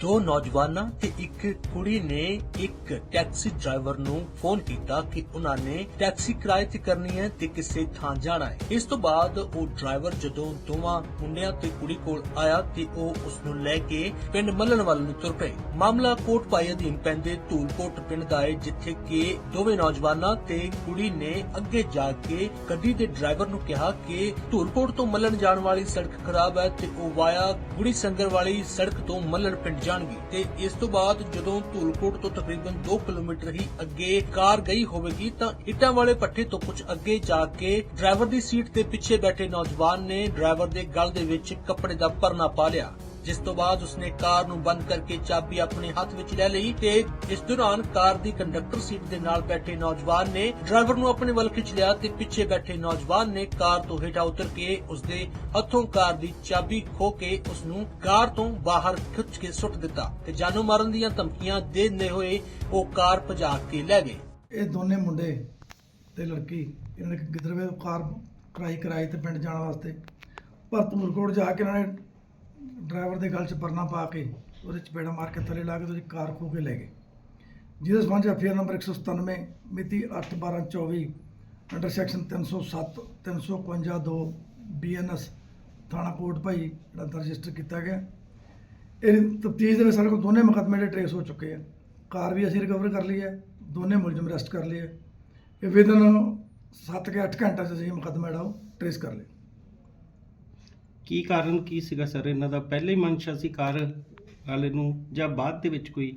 ਦੋ ਨੌਜਵਾਨਾਂ ਤੇ ਇੱਕ ਕੁੜੀ ਨੇ ਇੱਕ ਟੈਕਸੀ ਡਰਾਈਵਰ ਨੂੰ ਫੋਨ ਕੀਤਾ ਕਿ ਉਹਨਾਂ ਨੇ ਟੈਕਸੀ ਕਿਰਾਏ ਤੇ ਕਰਨੀ ਹੈ ਤੇ ਕਿਸੇ ਥਾਂ ਜਾਣਾ ਹੈ। ਇਸ ਤੋਂ ਬਾਅਦ ਉਹ ਡਰਾਈਵਰ ਜਦੋਂ ਦੋਵਾਂ ਮੁੰਡਿਆਂ ਤੇ ਕੁੜੀ ਕੋਲ ਆਇਆ ਤੇ ਉਹ ਉਸ ਨੂੰ ਲੈ ਕੇ ਪਿੰਡ ਮੱਲਣ ਵੱਲ ਨੂੰ ਤੁਰ ਪਏ। ਮਾਮਲਾ ਕੋਟ ਪਾਈ ਅਧੀਨ ਪੈਂਦੇ ਧੂਲਕੋਟ ਪਿੰਡ ਦਾ ਹੈ, ਜਿੱਥੇ ਕਿ ਦੋਵੇਂ ਨੌਜਵਾਨਾਂ ਤੇ ਕੁੜੀ ਨੇ ਅੱਗੇ ਜਾ ਕੇ ਗੱਡੀ ਦੇ ਡਰਾਈਵਰ ਨੂੰ ਕਿਹਾ ਕਿ ਧੂਲਕੋਟ ਤੋਂ ਮੱਲਣ ਜਾਣ ਵਾਲੀ ਸੜਕ ਖਰਾਬ ਹੈ ਤੇ ਉਹ ਵਾਇਆ ਗੁੜੀ ਸੰਗਰ ਵਾਲੀ ਸੜਕ ਤੋਂ ਮੱਲਣ ਪਿੰਡ ਜਾਣਗੇ। ਤੇ ਇਸ ਤੋਂ ਬਾਅਦ ਜਦੋਂ ਧੂਲਕੋਟ ਤੋਂ ਤਕਰੀਬਨ 2 ਕਿਲੋਮੀਟਰ ਹੀ ਅੱਗੇ ਕਾਰ ਗਈ ਹੋਵੇਗੀ, ਤਾਂ ਇੱਟਾਂ ਵਾਲੇ ਪੱਠੇ ਤੋਂ ਕੁਝ ਅੱਗੇ ਜਾ ਕੇ ਡਰਾਈਵਰ ਦੀ ਸੀਟ ਤੇ ਪਿੱਛੇ ਬੈਠੇ ਨੌਜਵਾਨ ਨੇ ਡਰਾਈਵਰ ਦੇ ਗਲ ਦੇ ਵਿੱਚ ਕੱਪੜੇ ਦਾ ਪਰਨਾ ਪਾ ਲਿਆ। ਜਿਸ ਤੋਂ ਬਾਅਦ ਉਸਨੇ ਕਾਰ ਨੂੰ ਬੰਦ ਕਰਕੇ ਚਾਬੀ ਆਪਣੇ ਹੱਥ ਵਿੱਚ ਲੈ ਲਈ ਤੇ ਇਸ ਦੌਰਾਨ ਕਾਰ ਦੀ ਕੰਡਕਟਰ ਸੀਟ ਦੇ ਨਾਲ ਬੈਠੇ ਨੌਜਵਾਨ ਨੇ ਡਰਾਈਵਰ ਨੂੰ ਆਪਣੇ ਵੱਲ ਖਿੱਚ ਲਿਆ ਤੇ ਪਿੱਛੇ ਬੈਠੇ ਨੌਜਵਾਨ ਨੇ ਕਾਰ ਤੋਂ ਹੇਠਾਂ ਉਤਰ ਕੇ ਉਸਦੇ ਹੱਥੋਂ ਕਾਰ ਦੀ ਚਾਬੀ ਖੋ ਕੇ ਉਸ ਨੂੰ ਕਾਰ ਤੋਂ ਬਾਹਰ ਖਿੱਚ ਕੇ ਸੁੱਟ ਦਿੱਤਾ ਤੇ ਜਾਨੋਂ ਮਾਰਨ ਦੀਆਂ ਧਮਕੀਆਂ ਦੇ ਹੋਏ ਉਹ ਕਾਰ ਭਜਾ ਕੇ ਲੈ ਗਏ। ਇਹ ਦੋਨੇ ਮੁੰਡੇ ਤੇ ਲੜਕੀ, ਇਹਨਾਂ ਨੇ ਗਿੱਦੜਵੇ ਕਾਰ ਕਰਾਈ ਕਰਾਈ ਤੇ ਪਿੰਡ ਜਾਣ ਵਾਸਤੇ। ਪਰ ਧੂਲਕੋਟ ਜਾ ਕੇ ਇਹਨਾਂ ਨੇ ਡਰਾਈਵਰ ਦੇ ਗਲ 'ਚ ਪਰਨਾ ਪਾ ਕੇ ਉਹਦੇ ਚਪੇੜਾ ਮਾਰ ਕੇ ਥੱਲੇ ਲਾ ਕੇ ਉਹਦੀ ਕਾਰ ਖੋ ਕੇ ਲੈ ਗਏ। ਜਿਹਦੇ ਸੰਬੰਧ 'ਚ ਐਫਆਰ ਨੰਬਰ 197 ਮਿਤੀ 8/12/24 ਅੰਡਰ ਸੈਕਸ਼ਨ 307 352 2 ਬੀਐਨਐਸ ਥਾਣਾ ਕੋਟ ਭਾਈ ਜਿਹੜਾ ਰਜਿਸਟਰ ਕੀਤਾ ਗਿਆ। ਇਹ ਤਫਤੀਸ਼ ਦੇ ਵਿੱਚ ਸਾਡੇ ਕੋਲ ਦੋਨੇ ਮੁਕੱਦਮੇ ਜਿਹੜੇ ਟਰੇਸ ਹੋ ਚੁੱਕੇ ਆ। ਕਾਰ ਵੀ ਅਸੀਂ ਰਿਕਵਰ ਕਰ ਲਈ ਹੈ, ਦੋਨੇ ਮੁਲਜ਼ਮ ਅਰੈਸਟ ਕਰ ਲਏ ਹੈ ਇਹ ਵਿਦਨ 7 ਕੇ 8 ਘੰਟੇ 'ਚ ਅਸੀਂ ਮੁਕੱਦਮਾ ਜਿਹੜਾ ਉਹ ਟਰੇਸ ਕਰ ਲਿਆ। ਕੀ ਕਾਰਨ ਕੀ ਸੀਗਾ ਸਰ? ਇਹਨਾਂ ਦਾ ਪਹਿਲੇ ਹੀ ਮਨਸ਼ਾ ਸੀ ਕਾਰ ਵਾਲੇ ਨੂੰ ਜਾਂ ਬਾਅਦ ਦੇ ਵਿੱਚ ਕੋਈ?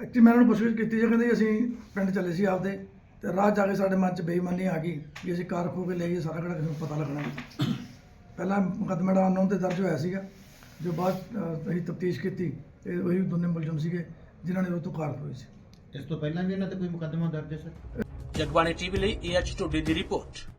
ਐਕਚੁਅਲੀ ਮੈਂ ਉਹਨਾਂ ਨੂੰ ਪੁੱਛਗਿੱਛ ਕੀਤੀ ਜੇ ਕਹਿੰਦੇ ਅਸੀਂ ਪਿੰਡ ਚੱਲੇ ਸੀ ਆਪਦੇ ਤੇ ਰਾਹ ਜਾ ਕੇ ਸਾਡੇ ਮਨ 'ਚ ਬੇਈਮਾਨੀ ਆ ਗਈ ਵੀ ਅਸੀਂ ਕਾਰ ਖੋ ਕੇ ਲੈ ਗਏ ਸਾਰਾ ਕਿਹੜਾ ਕਿਸੇ ਨੂੰ ਪਤਾ ਲੱਗਣਾ। ਪਹਿਲਾਂ ਮੁਕੱਦਮਾ ਦਾ ਅਨਨੋਨ ਤੇ ਦਰਜ ਹੋਇਆ ਸੀਗਾ ਜੋ ਬਾਅਦ ਅ, ਅਸੀਂ ਤਫਤੀਸ਼ ਕੀਤੀ ਇਹ ਉਹੀ ਦੋਨੇ ਮੁਲਜ਼ਮ ਸੀਗੇ ਜਿਨ੍ਹਾਂ ਨੇ ਉਹ ਤੋਂ ਕਾਰ ਖੋਈ ਸੀ। ਇਸ ਤੋਂ ਪਹਿਲਾਂ ਵੀ ਇਹਨਾਂ ਤੇ ਕੋਈ ਮੁਕੱਦਮਾ ਦਰਜ ਹੈ ਸਰ? ਜਗਬਾਣੀ ਟੀਵੀ ਲਈ ਏਐਚ ਟੋਡੀ ਦੀ ਰਿਪੋਰਟ।